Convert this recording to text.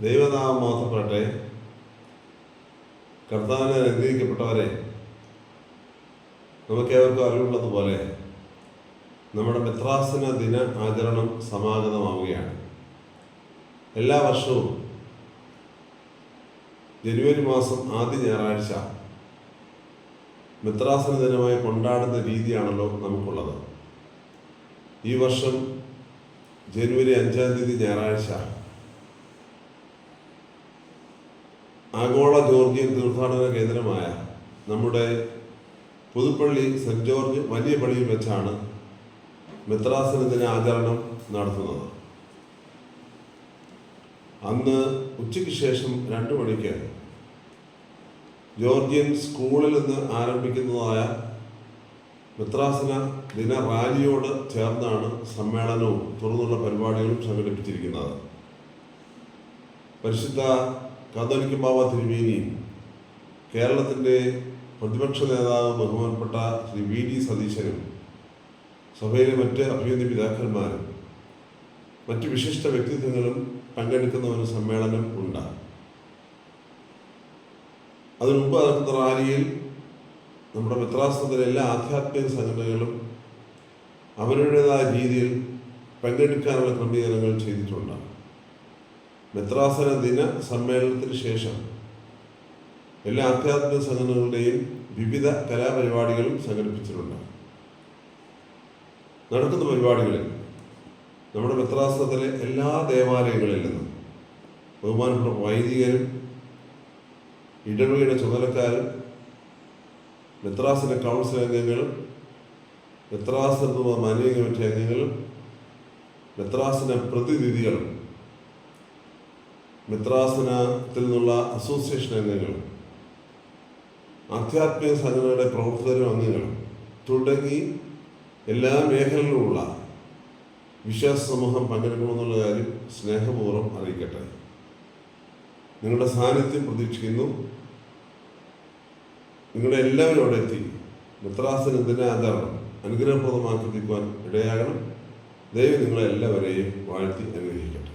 ദൈവനാമം മാത്രപ്പെടട്ടെ. കർത്താവിനെ അനുഗ്രഹിക്കപ്പെട്ടവരെ നമുക്കേവർക്കും അറിവുള്ളതുപോലെ നമ്മുടെ മെത്രാസന ദിന ആചരണം സമാഗതമാവുകയാണ്. എല്ലാ വർഷവും ജനുവരി മാസം ആദ്യ ഞായറാഴ്ച മെത്രാസന ദിനമായി കൊണ്ടാടുന്ന രീതിയാണല്ലോ നമുക്കുള്ളത്. ഈ വർഷം ജനുവരി അഞ്ചാം തീയതി ഞായറാഴ്ച ആഗോള ജോർജിയൻ തീർത്ഥാടന കേന്ദ്രമായ നമ്മുടെ പുതുപ്പള്ളി സെന്റ് ജോർജ് വലിയ പള്ളിയിൽ വെച്ചാണ് മെത്രാസനത്തിന് ആചരണം നടത്തുന്നത്. അന്ന് ഉച്ചയ്ക്ക് ശേഷം രണ്ടു മണിക്ക് ജോർജിയൻ സ്കൂളിൽ നിന്ന് ആരംഭിക്കുന്നതായ മെത്രാസന ദിന റാലിയോട് ചേർന്നാണ് സമ്മേളനവും തുറന്നുള്ള പരിപാടികളും സംഘടിപ്പിച്ചിരിക്കുന്നത് പരിശുദ്ധ കാതോലിക്ക ബാബ തിരുമേനിയും കേരളത്തിന്റെ പ്രതിപക്ഷ നേതാവ് ബഹുമാനപ്പെട്ട ശ്രീ വി ഡി സതീശനും സഭയിലെ മറ്റ് അഭിനന്ദി പിതാക്കന്മാരും മറ്റ് വിശിഷ്ട വ്യക്തിത്വങ്ങളും പങ്കെടുക്കുന്ന ഒരു സമ്മേളനം ഉണ്ട് അതിനു മുമ്പ് നടക്കുന്ന റാലിയിൽ നമ്മുടെ മിത്രാസനത്തിലെ എല്ലാ ആധ്യാത്മിക സംഘടനകളും അവരുടേതായ രീതിയിൽ പങ്കെടുക്കാനുള്ള ക്രമീകരണങ്ങൾ ചെയ്തിട്ടുണ്ട് മിത്രാസന ദിന സമ്മേളനത്തിന് ശേഷം എല്ലാ ആധ്യാത്മിക സംഘടനകളുടെയും വിവിധ കലാപരിപാടികളും സംഘടിപ്പിച്ചിട്ടുണ്ട്. നടക്കുന്ന പരിപാടികളിൽ നമ്മുടെ മെത്രാസനത്തിലെ എല്ലാ ദേവാലയങ്ങളിൽ നിന്നും ബഹുമാനപ്പെട്ട വൈദികരും ഇടവകയുടെ ചുമതലക്കാരും മെത്രാസിന്റെ കൗൺസിൽ അംഗങ്ങളും മിത്രാസന മാനേജ് കമ്മിറ്റി അംഗങ്ങളും മെത്രാസിന്റെ പ്രതിനിധികളും മിത്രാസനത്തിൽ നിന്നുള്ള അസോസിയേഷൻ അംഗങ്ങളും ആധ്യാത്മിക സംഘടനയുടെ പ്രവർത്തകരും അംഗങ്ങളും തുടങ്ങി എല്ലാ മേഖലകളിലുമുള്ള വിശ്വാസ സമൂഹം പങ്കെടുക്കണമെന്നുള്ള കാര്യം സ്നേഹപൂർവം അറിയിക്കട്ടെ. നിങ്ങളുടെ സാന്നിധ്യം പ്രതീക്ഷിക്കുന്നു. നിങ്ങളുടെ എല്ലാവരും എത്തി മിത്രാസനത്തിന്റെ ദിനാചരണം അനുഗ്രഹപ്രദമാക്കി തീർക്കുവാൻ ഇടയാകണം. ദൈവം നിങ്ങളെല്ലാവരെയും വാഴ്ത്തി അനുഗ്രഹിക്കും